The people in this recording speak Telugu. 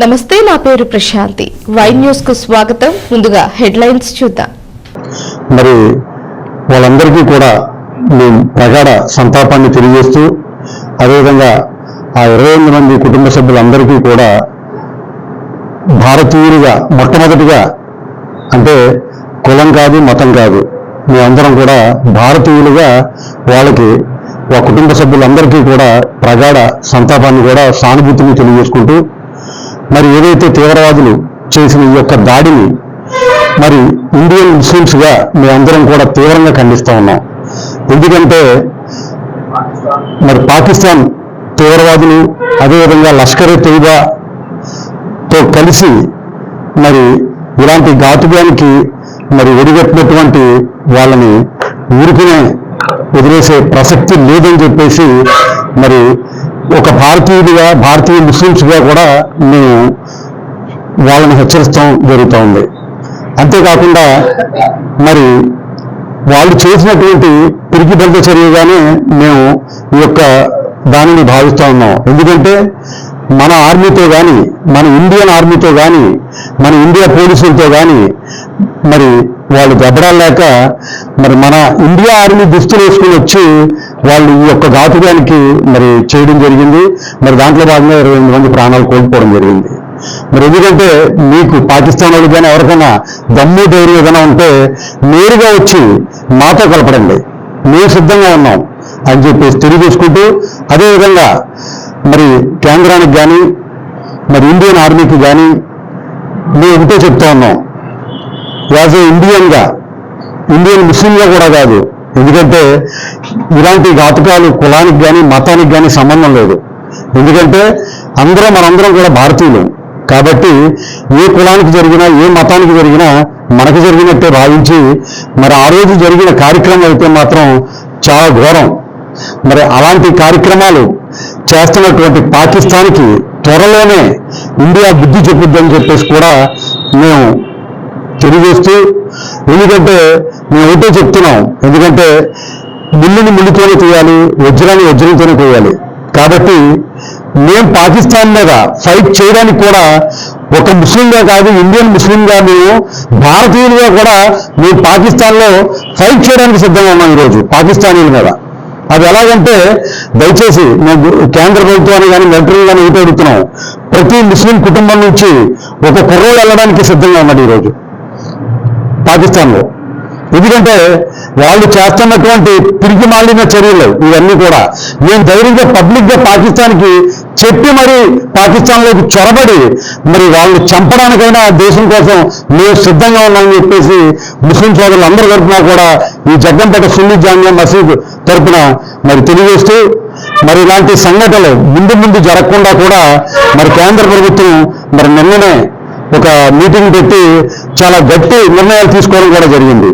నమస్తే నా పేరు ప్రశాంతి. వై న్యూస్కు స్వాగతం. ముందుగా హెడ్లైన్స్ చూద్దాం. మరి వాళ్ళందరికీ కూడా మేము ప్రగాఢ సంతాపాన్ని తెలియజేస్తూ అదేవిధంగా ఆ ఇరవై ఎనిమిది మంది కుటుంబ సభ్యులందరికీ కూడా భారతీయులుగా మొట్టమొదటిగా అంటే కులం కాదు మతం కాదు మేమందరం కూడా భారతీయులుగా వాళ్ళకి ఆ కుటుంబ సభ్యులందరికీ కూడా ప్రగాఢ సంతాపాన్ని కూడా సానుభూతిని తెలియజేసుకుంటూ మరి ఏదైతే తీవ్రవాదులు చేసిన ఈ యొక్క దాడిని మరి ఇండియన్ ముస్లిమ్స్గా మేమందరం కూడా తీవ్రంగా ఖండిస్తూ ఉన్నాం. ఎందుకంటే మరి పాకిస్తాన్ తీవ్రవాదులు అదేవిధంగా లష్కర్ ఎ తో కలిసి మరి ఇలాంటి ఘాతుకానికి మరి ఒడిగట్టినటువంటి వాళ్ళని ఊరికనే వదిలేసే ప్రసక్తి లేదని చెప్పేసి మరి ఒక భారతీయుడిగా భారతీయ ముస్లిమ్స్గా కూడా మేము వాళ్ళని హెచ్చరిస్తాం జరుగుతూ ఉంది. అంతేకాకుండా మరి వాళ్ళు చేసినటువంటి పిరికిబద్ధ చర్యగానే మేము ఈ యొక్క దానిని భావిస్తూ ఉన్నాం. ఎందుకంటే మన ఆర్మీతో కానీ మన ఇండియన్ ఆర్మీతో కానీ మన ఇండియా పోలీసులతో కానీ మరి వాళ్ళు దెబ్బడాలేక మరి మన ఇండియా ఆర్మీ దుస్తులు వేసుకుని వచ్చి వాళ్ళు ఈ యొక్క ఘాతుకానికి మరి చేయడం జరిగింది. మరి దాంట్లో భాగంగా ఇరవై ఎనిమిది మంది ప్రాణాలు కోల్పోవడం జరిగింది. మరి ఎందుకంటే మీకు పాకిస్తాన్ వాళ్ళు కానీ ఎవరికైనా దమ్ము ధైర్యం ఏదైనా ఉంటే నేరుగా వచ్చి మాతో కలపడండి. మేము సిద్ధంగా ఉన్నాం అని చెప్పేసి తెలియజేసుకుంటూ అదేవిధంగా మరి కేంద్రానికి కానీ మరి ఇండియన్ ఆర్మీకి కానీ మేము ఒకటే చెప్తా ఉన్నాం. యాజ్ ఏ ఇండియన్గా ఇండియన్ ముస్లింగా కూడా కాదు ఎందుకంటే ఇలాంటి ఘాతుకాలు కులానికి కానీ మతానికి కానీ సంబంధం లేదు. ఎందుకంటే అందరం మనందరం కూడా భారతీయులు. కాబట్టి ఏ కులానికి జరిగినా ఏ మతానికి జరిగినా మనకు జరిగినట్టే భావించి మరి ఆ రోజు జరిగిన కార్యక్రమం అయితే మాత్రం చాలా ఘోరం. మరి అలాంటి కార్యక్రమాలు చేస్తున్నటువంటి పాకిస్తాన్కి త్వరలోనే ఇండియా బుద్ధి చెప్పుద్దని చెప్పేసి కూడా మేము తెలియజేస్తూ ఎందుకంటే మేము ఒకటే చెప్తున్నాం. ఎందుకంటే ముళ్ళుని ముళ్ళుతోనే తీయాలి వజ్రాన్ని వజ్రంతోనే తీయాలి కాబట్టి మేము పాకిస్తాన్ మీద ఫైట్ చేయడానికి కూడా ఒక ముస్లింగా కాదు ఇండియన్ ముస్లింగా మేము భారతీయులుగా కూడా మేము పాకిస్తాన్లో ఫైట్ చేయడానికి సిద్ధంగా ఉన్నాం ఈరోజు పాకిస్తానీల మీద. అది ఎలాగంటే దయచేసి మేము కేంద్ర ప్రభుత్వాన్ని కానీ మిలిటరీ కానీ ఒకటి అడుగుతున్నాం. ప్రతి ముస్లిం కుటుంబం నుంచి ఒక కుర్రోడు వెళ్ళడానికి సిద్ధంగా ఉన్నాడు ఈరోజు. పాకిస్తాన్లో. ఎందుకంటే వాళ్ళు చేస్తున్నటువంటి తిరిగి మాలిన చర్యలు ఇవన్నీ కూడా. మేము ధైర్యంగా పబ్లిక్గా పాకిస్తాన్కి చెప్పి మరి పాకిస్తాన్లోకి చొరబడి మరి వాళ్ళు చంపడానికైనా దేశం కోసం మేము సిద్ధంగా ఉన్నామని చెప్పేసి ముస్లిం సోదరులు అందరి తరఫున కూడా ఈ జగ్గంపేట సున్ని జామియా మసీద్ తరఫున మరి తెలియజేస్తూ మరి ఇలాంటి సంఘటనలు ముందు ముందు జరగకుండా కూడా మరి కేంద్ర ప్రభుత్వం మరి నిన్ననే ఒక మీటింగ్ పెట్టి చాలా గట్టి నిర్ణయాలు తీసుకోవడం కూడా జరిగింది.